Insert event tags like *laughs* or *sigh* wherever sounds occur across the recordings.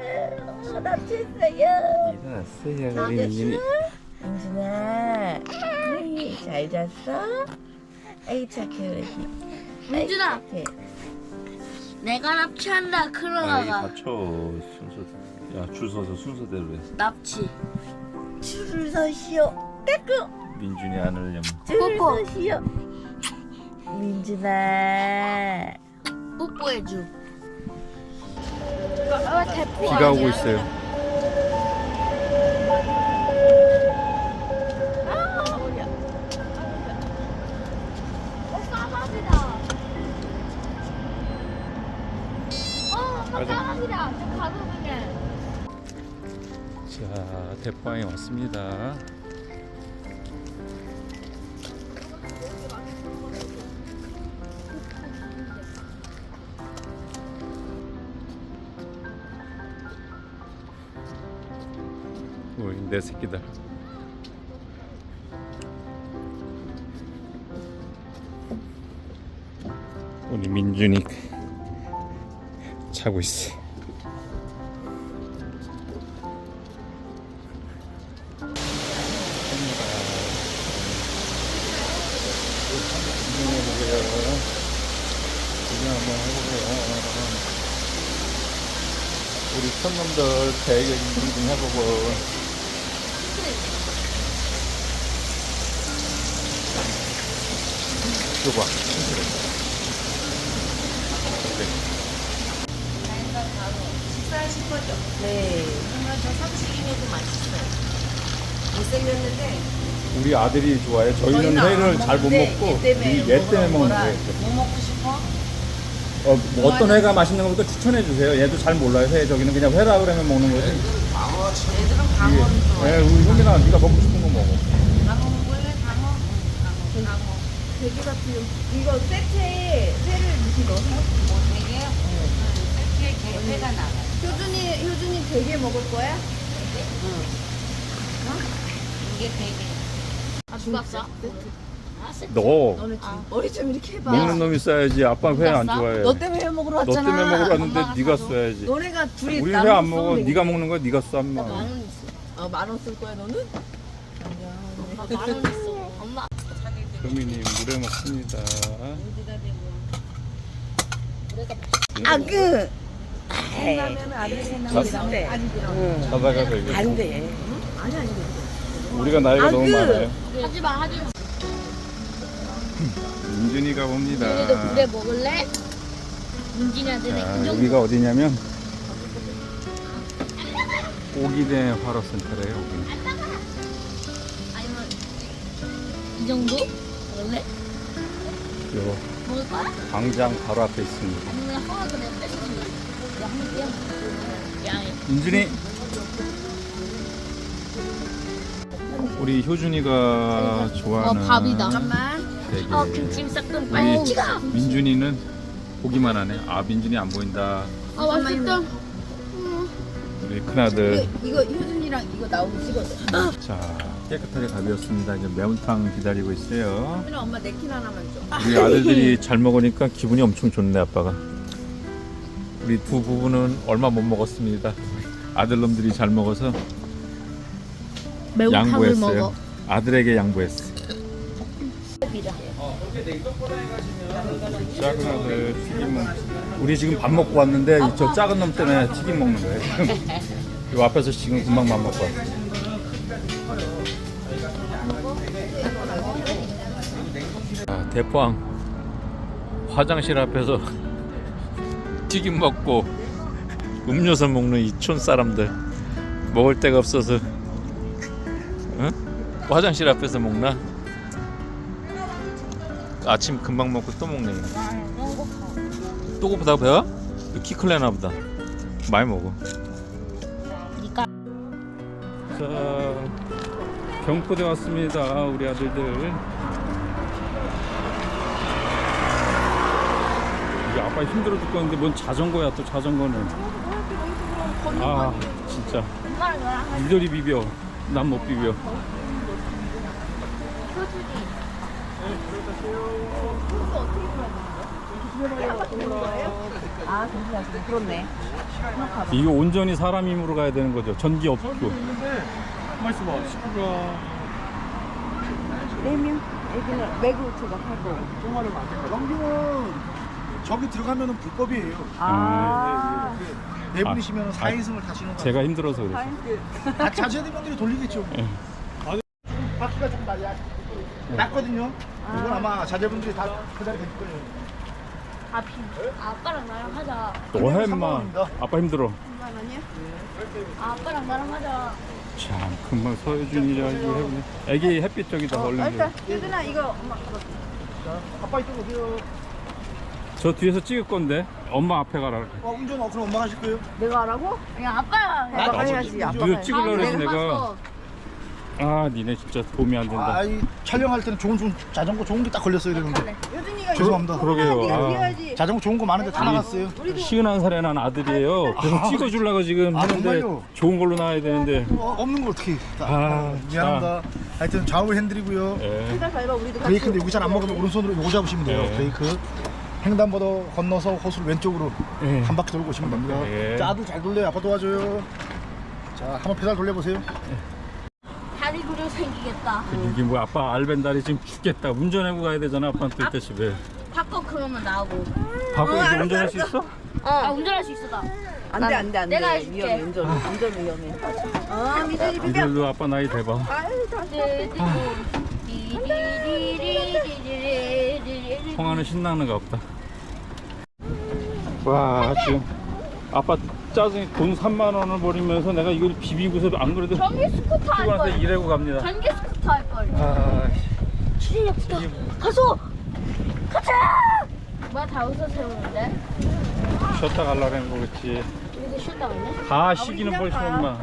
어, 납치했어요. 일어났어요 민준이 민준아, 네, 잘 잤어? 아이 착해 우리. 착해. 내가 납치한다 아이 크로나가 받쳐 순서 야줄 서서 순서대로 해 납치 줄을 서시오. 까꿍. 민준이 안으려면 줄을 뽀뽀. 서시오. 민준아. 뽀뽀해줘 아, 비가 오고 있어요. 자 대포항에 왔습니다 우리 내 새끼들 우리 민준이 자고 있어. 우리 손놈들 대결 좀 해보고. 이거 봐. 어때? 식사하실 거죠? 네. 그러면 저 삼식이네도 맛있어요. 못생겼는데 우리 아들이 좋아해. 저희는 저희는 안 회를 잘 못 먹는데 먹고 얘 때문에 이- 얘 때문에 먹는 거예요. 뭐 먹고 싶어? 어, 뭐 어떤 회가 맛있는 것부터 추천해 주세요. 얘도 잘 몰라요. 회 저기는 그냥 회라 그러면 먹는 거지. 애들은 방어를 좋아해. 예, 우리 현민아 네가 먹고 싶은 거 먹어. 방어 먹을래? 방어? 응, 방어. 방어. 돼지 같은 이거 세트에 회를 이렇게 넣어서 뭐 되게? 응. 세트에 개회가 나가. 효준이 효준이 되게 먹을 거야? 이게 되게. 아 누가 싸? 아 세트 너 너네 좀 머리 좀 이렇게 해봐. 먹는 놈이 써야지. 아빠 회 안? 좋아해. 너 때문에 회 먹으러 너 왔잖아. 때문에 먹으러 왔는데 엄마가 네가 사줘. 써야지. 너네가 둘이 우리 회 안 먹어. 네가 먹는 거야. 네가 써 엄마. 만원 있어 어, 만원 쓸 거야 너는? 엄마 만원 있어 엄마 효민이 물에 먹습니다. 아그 생라면 아들 자- 생라면 자다가 걸려. 안돼. 우리가 나이가 너무 아그. 많아요. 하지 마 하지 마 민준이가 봅니다. 너희도 물에 먹을래? 문진이한테는 자, 이 정도 여기가 어디냐면 오기대 화로센터래요. 여기. 아니면 이 정도? 먹을래? 요 먹을 거야? 광장 바로 앞에 있습니다. 아니면 하나 더 내가 양이 민준이 우리 효준이가 좋아하는 어, 밥이다. 되게 어 김치 싹좀 빨리 우리 찍어 민준이는 보기만 하네. 아 민준이 안 보인다. 아 맛있다 우리 큰아들 이거 효준이랑 이거 나오고 찍어줘. 자 깨끗하게 다 비웠습니다. 이제 매운탕 기다리고 있어요. 효준아 엄마 네킨 하나만 줘. 우리 아들들이 잘 먹으니까 기분이 엄청 좋네 아빠가. 우리 두 부부는 얼마 못 먹었습니다. 아들놈들이 잘 먹어서 매운탕을 양보했어요. 먹어 아들에게 양보했어. 작은 아들 튀김 먹. 우리 지금 밥 먹고 왔는데 이저 작은 놈 때문에 튀김 먹는 거예요. *laughs* 요 앞에서 지금 금방 밥 먹고 왔어. 아, 대포항 화장실 앞에서 *laughs* 튀김 먹고 음료수 먹는 이촌 사람들 먹을 데가 없어서 응? 화장실 앞에서 먹나? 아침 금방 먹고 또 먹네. 또 고프다 배워? 키 클래나 보다. 많이 먹어. 니까 자, 경포대 왔습니다. 우리 아들들. 이게 아빠 힘들어 죽겠는데 뭔 자전거야 또 자전거는. 아 진짜 아, 이거 온전히 사람 힘으로 가야 되는 거죠. 전기 없고. 맛있어 봐. 식구가 네명 여기는 외국 조각하고. 통화를 안 될까 넘기면 저기 들어가면 불법이에요 아, 네 분이시면 아, 4인승을 타시는 거 제가 힘들어서 그랬어요. 아, 자제된 분들이 돌리겠죠 예. 네. 땄거든요. 아. 이건 아마 자제분들이 다 그 자리 계실 거예요. 아, 비. 아빠랑 나랑 하자. 너 해, 인마. 아빠 힘들어. 정말 아니야? 아, 아빠랑 나랑 하자. 참, 금방 서유준이랑 이거 해보네. 애기 햇빛 쪽이다, 얼른. 유준아 이거 엄마 뭐. 이거. 아빠 이쪽 오세요. 저 뒤에서 찍을 건데, 엄마 앞에 가라. 어, 운전, 어, 그럼 엄마 가실 거예요? 내가 하라고? 그냥 아빠랑 아빠가 아니, 아빠가 찍으려고 그래서 내가. 봤어. 아 니네 진짜 도움이 안 된다 아, 이 촬영할 때는 좋은, 좋은 자전거 좋은 게 딱 걸렸어야 되는데. 여준이가 죄송합니다. 그러게요. 아. 아. 자전거 좋은 거 많은데 다 나갔어요. 시은한 살에 난 아들이에요 계속 아. 찍어주려고 지금 아, 하는데 정말요? 좋은 걸로 나와야 되는데 어, 없는 걸 어떻게? 아, 아, 미안합니다. 하여튼 좌우 핸들이고요. 예. 브레이크인데 여기 잘 안 먹으면 오른손으로 요거 잡으시면 돼요. 네. 브레이크. 횡단보도 건너서 호수 왼쪽으로 네. 한 바퀴 돌고 오시면 됩니다. 네. 자, 아들 잘 돌려요. 아빠 도와줘요. 자, 한번 페달 돌려보세요. 생기겠다. 이게 뭐 아빠 알벤다리 지금 죽겠다. 운전하고 가야 되잖아 아빠한테 아, 뜰때 집에. 바꿔 그러면 나하고. 바꿔 어, 이제 운전할 수 있어? 어. 아 운전할 수 있어 나. 안돼 안 돼 안돼 내가 해줄게. 위험해 운전 운전 위험해 어. 아 미진이 비벼 이걸로 아빠 나이 대박. 아유 다시. 통하는 신나는 거 없다. 와 지금. 아빠 짜증이 돈 3만 원을 버리면서 내가 이걸 비비고서 안 그래도 전기 스쿠터 할 피곤해서 걸. 일하고 갑니다. 전기 스쿠터 할 걸. 아, 주진이 없어. 뭐. 가서 가자. 뭐다 웃어 세우는데? 쉬었다 갈라는 거겠지. 이렇게 쉬었다 왔네. 아, 다 시기는 벌써 엄마.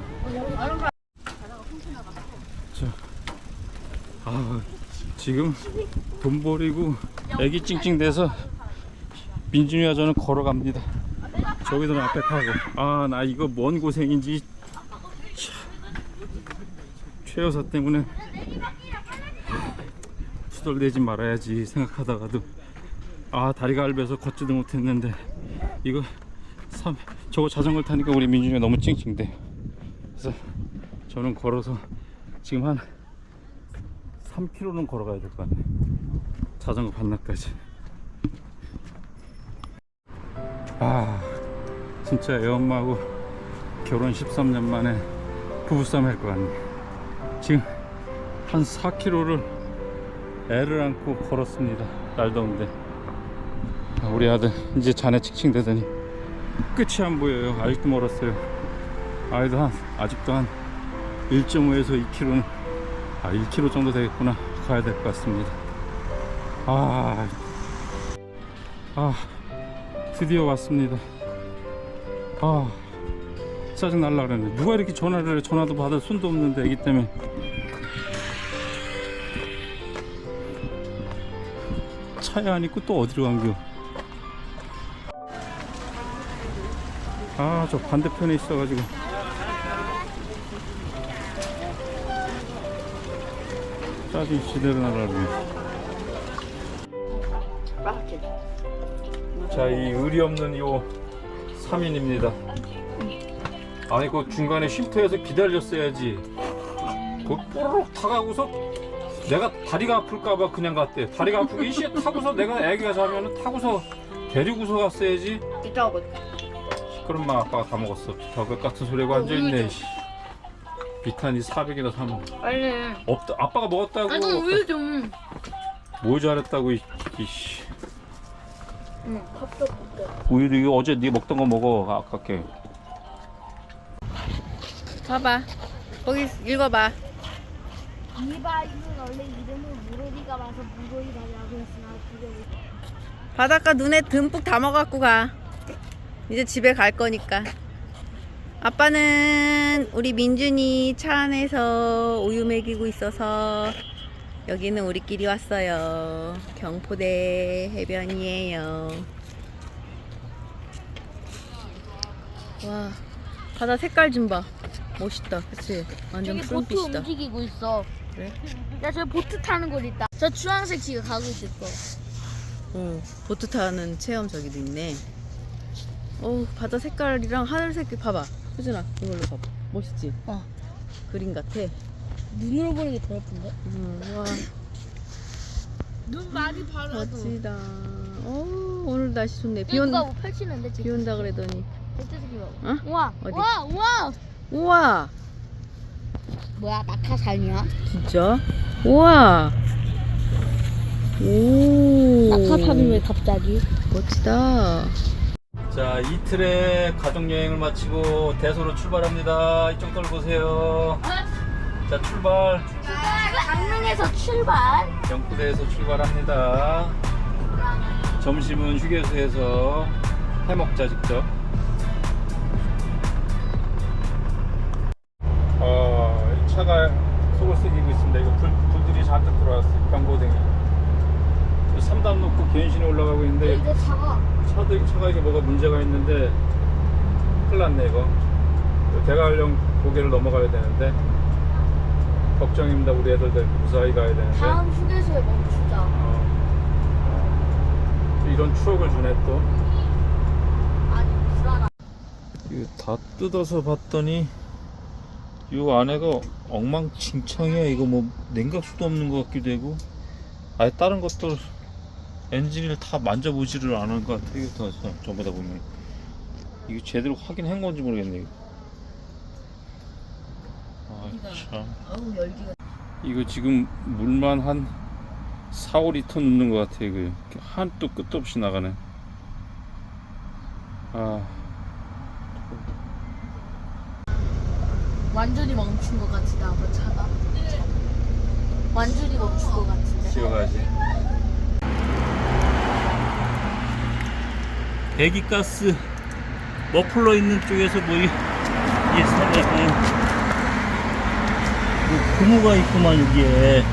자, 아, 지금 돈 버리고 애기 찡찡대서 민준이와 저는 걸어갑니다. 저기서는 앞에 타고. 아, 나 이거 뭔 고생인지. 참. 최여사 때문에 투덜대지 말아야지 생각하다가도 아 다리가 얇아서 걷지도 못했는데 이거 삼, 저거 자전거 타니까 우리 민준이가 너무 찡찡대. 그래서 저는 걸어서 지금 한 3km는 걸어가야 될 것 같네. 자전거 반납까지. 아, 진짜 애엄마하고 결혼 13년 만에 부부싸움 할 것 같네. 지금 한 4km를 애를 안고 걸었습니다. 날 더운데. 아, 우리 아들 이제 자네 칭칭대더니 끝이 안 보여요. 아직도 멀었어요. 아이도 한 아직도 한 1.5에서 2km는 아 1km 정도 되겠구나 가야 될 것 같습니다. 아, 아 드디어 왔습니다. 아 짜증 날라 그랬네. 누가 이렇게 전화를 해? 전화도 받을 손도 없는데 애기 때문에. 차에 안 있고 또 어디로 간겨? 아, 저 반대편에 있어가지고. 짜증 지대로 나라네. 자, 이 의리 없는 요 3인입니다. 아니, 그 중간에 쉼터에서 기다렸어야지. 그 뽀로록 타가고서 내가 다리가 아플까봐 그냥 갔대. 다리가 아프게 이씨 타고서 내가 애기가 자면은 타고서 데리고서 갔어야지. 이따가 그럼 막 아빠가 다 먹었어. 덕을 같은 소리하고 앉아있네. 씨. 비타민 400이나 사면 빨리. 없다. 아빠가 먹었다고. 아좀 우유 좀. 뭐 잘했다고 이, 이씨. 응. 밥도 먹게. 우유도 이거 어제 네 먹던 거 먹어. 아깝게. 봐봐. 거기 읽어봐. 이바이는 원래 이름은 무로리가 와서 무로리가라고 했으나 그게 바닷가 눈에 듬뿍 담아갖고 가. 이제 집에 갈 거니까. 아빠는 우리 민준이 차 안에서 우유 먹이고 있어서 여기는 우리끼리 왔어요. 경포대 해변이에요. 와, 바다 색깔 좀 봐. 멋있다, 그치? 완전 저기 보트 푸른빛이다. 움직이고 있어. 그래? 야, 저 보트 타는 곳 있다. 저 주황색 지금 가고 있을 거. 어, 보트 타는 체험 저기도 있네. 어, 바다 색깔이랑 하늘 색깔 봐봐. 효준아, 이걸로 봐봐. 멋있지? 어. 그림 같아. 눈으로 보는 게 더 예쁜데? 음, 와, 눈 많이 바라도. 멋지다. 어, 오늘 날씨 좋네. 비, 비 온, 누가 뭐 펼치는데 비 지금? 온다 그러더니. 봐. 어? 우와, 어디? 우와, 우와. 우와, 뭐야, 낙하산이야? 진짜? 우와. 오. 낙하산이 왜 갑자기? 멋지다. 자 이틀의 가족 여행을 마치고 대소로 출발합니다. 이쪽 돌 보세요. 자 출발. 강릉에서 출발. 영구대에서 출발합니다. 점심은 휴게소에서 해먹자 직접. 어, 이 차가 속을 썩이고 있습니다. 이거 불, 불들이 잔뜩 들어왔어요. 경고등이. 3단 놓고 괜신이 올라가고 있는데 이제 차가. 차도 차가 이게 뭐가 문제가 있는데 큰일 났네 이거. 대관령 고개를 넘어가야 되는데 걱정입니다. 우리 애들들 무사히 가야 되는데. 다음 휴게소에 멈추자. 어. 이런 추억을 주네 또. 아니, 불안하. 이거 다 뜯어서 봤더니 이 안에가 엉망진창이야. 이거 뭐 냉각수도 없는 것 같기도 하고. 아예 다른 것들 엔진을 다 만져보지를 않은 것 같아. 이거 다 저- 전부 다 보면 이거 제대로 확인한 건지 모르겠네. 이거. 아 참. 어우, 열기가. 이거 지금 물만 한 4, 5리터 넣는 것 같아 이거 한도 끝도 없이 나가네 아 완전히 멈춘 것 같은데, 아빠 차가. 완전히 멈춘 것 같은데. 지어가야지 배기가스 머플러 있는 쪽에서 뭐 이, 이 사람이 뭐 고무가 있구만 여기에.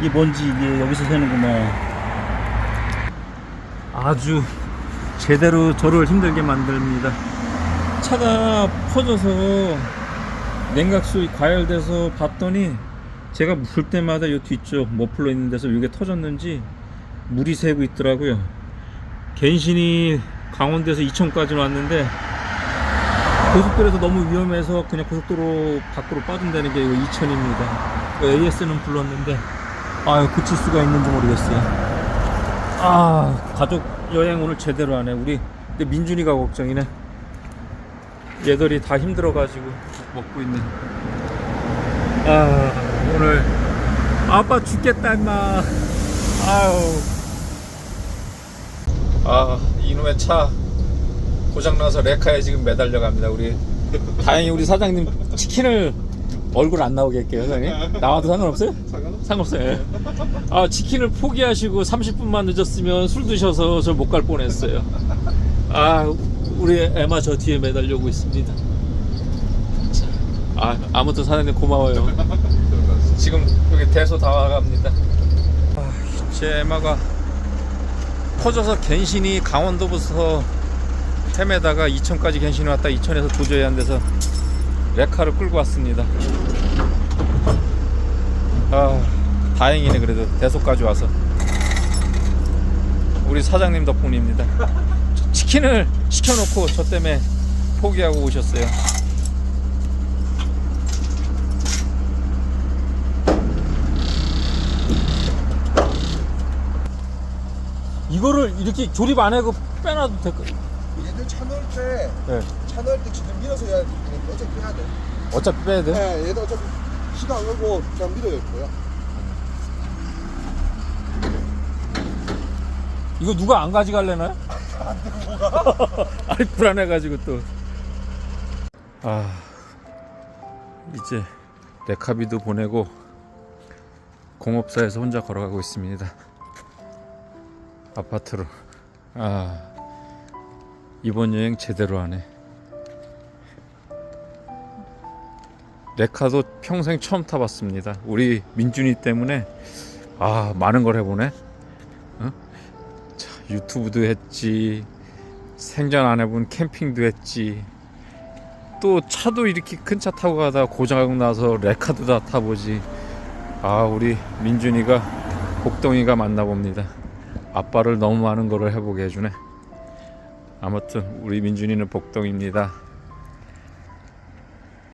이게 뭔지 이게 여기서 새는구만. 아주 제대로 저를 힘들게 만듭니다. 차가 퍼져서 냉각수 과열돼서 봤더니 제가 물 때마다 요 뒤쪽 머플러 있는 데서 이게 터졌는지 물이 새고 있더라고요. 갱신이 강원도에서 이천까지 왔는데 고속도로에서 너무 위험해서 그냥 고속도로 밖으로 빠진다는 게 이거 이천입니다. AS는 불렀는데 아유 고칠 수가 있는지 모르겠어요. 아 가족 여행 오늘 제대로 하네 우리 근데 민준이가 걱정이네. 얘들이 다 힘들어 가지고 먹고 있네. 아 오늘 아빠 죽겠다 임마. 아유. 아 이놈의 차 고장나서 레카에 지금 매달려 갑니다 우리. 다행히 우리 사장님 치킨을 얼굴 안 나오게 할게요 사장님. 나와도 상관없어요? 상관없어요. 예. 아 치킨을 포기하시고 30분만 늦었으면 술 드셔서 저 못 갈 뻔했어요. 아 우리 에마 저 뒤에 매달려고 있습니다. 자, 아 아무튼 사장님 고마워요. 지금 여기 대소 다 와갑니다. 아, 제 에마가 퍼져서 갱신이 강원도부터 헤매다가 이천까지 갱신이 왔다 이천에서 도저히 안 돼서 레카를 끌고 왔습니다. 아 다행이네 그래도. 대소까지 와서. 우리 사장님 덕분입니다. 저 치킨을 시켜놓고 저 때문에 포기하고 오셨어요. 이거를 이렇게 조립 안 하고 빼놔도 될까? 얘들 차 넣을 때, 네. 차 넣을 때 기름 밀어서 해야 돼. 어차피 해야 돼. 어차피 빼야 돼? 네, 얘도 어차피 안 걸고 그냥 밀어야 거야. 이거 누가 안 가져갈래나요? *laughs* 아니 불안해가지고 또. 아 이제 레카비도 보내고 공업사에서 혼자 걸어가고 있습니다. 아파트로. 아 이번 여행 제대로 하네. 레카도 평생 처음 타봤습니다. 우리 민준이 때문에 아 많은 걸 해보네. 유튜브도 했지 생전 안 해본 캠핑도 했지 또 차도 이렇게 큰 차 타고 가다 고장 나서 레카도 다 타보지 아 우리 민준이가 복덩이가 맞나 봅니다 아빠를 너무 많은 거를 해보게 해주네. 아무튼 우리 민준이는 복덩입니다.